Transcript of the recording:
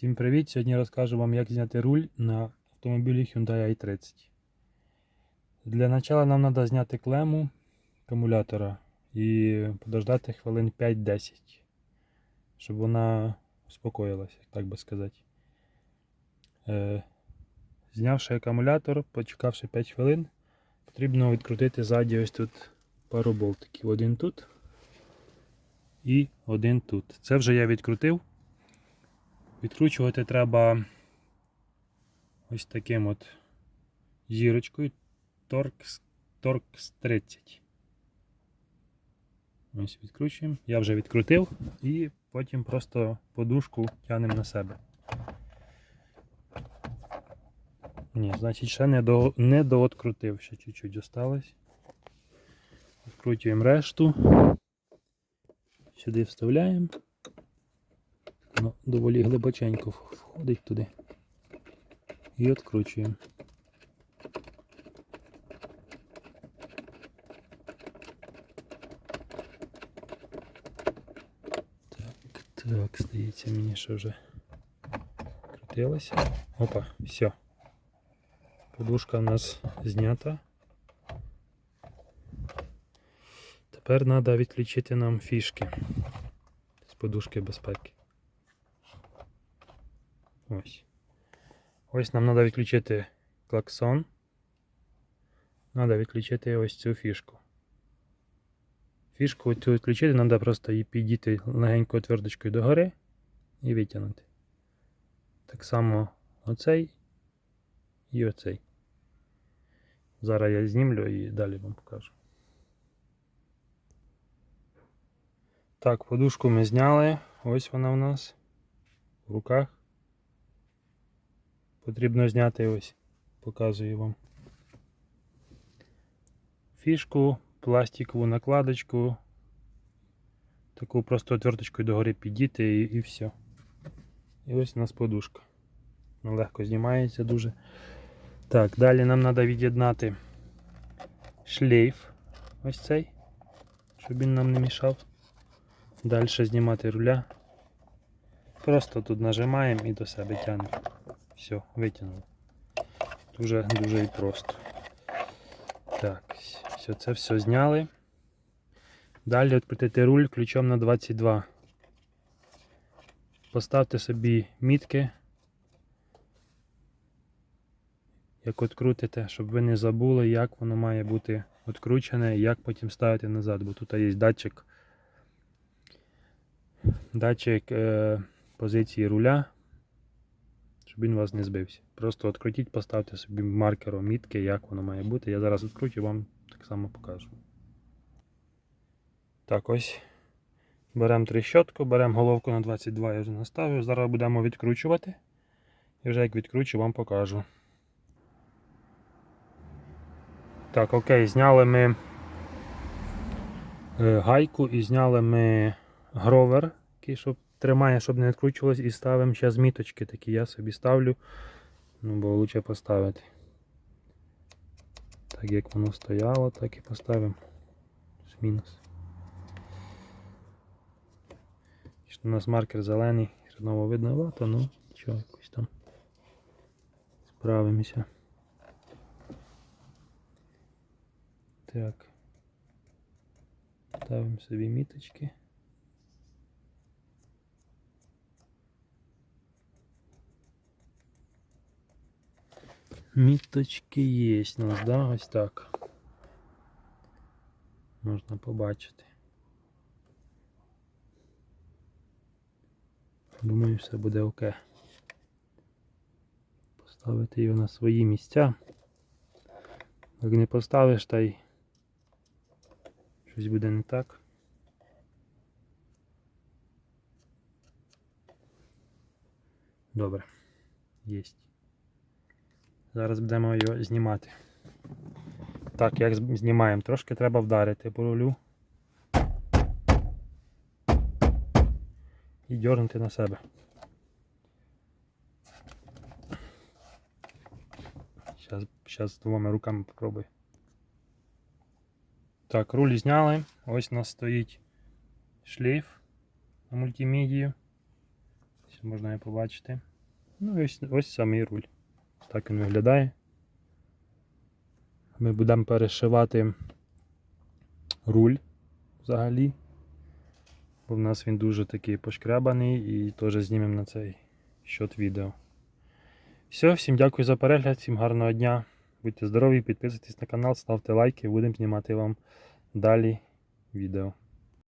Всім привіт! Сьогодні розкажу вам, як зняти руль на автомобілі Hyundai i30. Для початку нам треба зняти клему акумулятора і подождати хвилин 5-10, щоб вона успокоїлася, так би сказати. Е, знявши акумулятор, почекавши 5 хвилин, потрібно відкрутити ззаді ось тут пару болтиків. Один тут і один тут. Це вже я відкрутив. Відкручувати треба ось таким от зірочкою Torx, Torx 30. Ось відкручуємо. Я вже відкрутив і потім просто подушку тягнемо на себе. Ні, значить ще не до, не дооткрутив, ще чуть-чуть осталось. Відкручуємо решту. Сюди вставляємо. Ну, доволі глибоченько входить туди. І відкручуємо. Так, так, здається мені, що вже крутилося. Опа, все. Подушка у нас знята. Тепер треба відключити нам фішки з подушки безпеки. Ось. Ось нам треба відключити клаксон. Треба відключити ось цю фішку. Фішку цю відключити, треба просто її підійти легенькою твердочкою догори і витягнути. Так само оцей і оцей. Зараз я знімлю і далі вам покажу. Так, подушку ми зняли. Ось вона у нас в руках. Потрібно зняти ось, показую вам. Фішку, пластикову накладочку. Таку просто отверточкою догори підійти і, і все. І ось у нас подушка. Легко знімається дуже. Так, далі нам треба від'єднати шлейф ось цей, щоб він нам не мішав. Далі знімати руля. Просто тут нажимаємо і до себе тягнемо. Все, витягнули. Дуже дуже і просто. Так, все, це все зняли. Далі відкрутити руль ключом на 22. Поставте собі мітки. Як відкрутите, щоб ви не забули, як воно має бути відкручене і як потім ставити назад, бо тут є датчик. Датчик е, позиції руля щоб він у вас не збився. Просто відкрутіть, поставте собі маркером мітки, як воно має бути. Я зараз відкручу вам так само покажу. Так, ось. Беремо трещотку, беремо головку на 22, я вже наставив. Зараз будемо відкручувати. І вже як відкручу, вам покажу. Так, окей, зняли ми е, гайку і зняли ми гровер, який щоб тримає, щоб не відкручувалось, і ставимо ще зміточки такі. Я собі ставлю, ну бо краще поставити. Так як воно стояло, так і поставимо. Мінус. У нас маркер зелений, знову видновато, ну нічого, якось там справимося. Так. Ставимо собі міточки. Міточки є у нас, да? Ось так. Можна побачити. Думаю, все буде окей. Поставити його на свої місця. Як не поставиш, та й щось буде не так. Добре. Єсть. Зараз будемо його знімати. Так, як знімаємо, трошки треба вдарити по рулю і дьорнути на себе. Зараз, зараз двома руками попробую. Так, руль зняли. Ось у нас стоїть шлейф на мультимедію. Можна його побачити. Ну і ось, ось самий руль. Так він виглядає. Ми будемо перешивати руль взагалі. Бо в нас він дуже такий пошкрябаний і теж знімемо на цей щот відео. Все, всім дякую за перегляд, всім гарного дня. Будьте здорові, підписуйтесь на канал, ставте лайки, будемо знімати вам далі відео.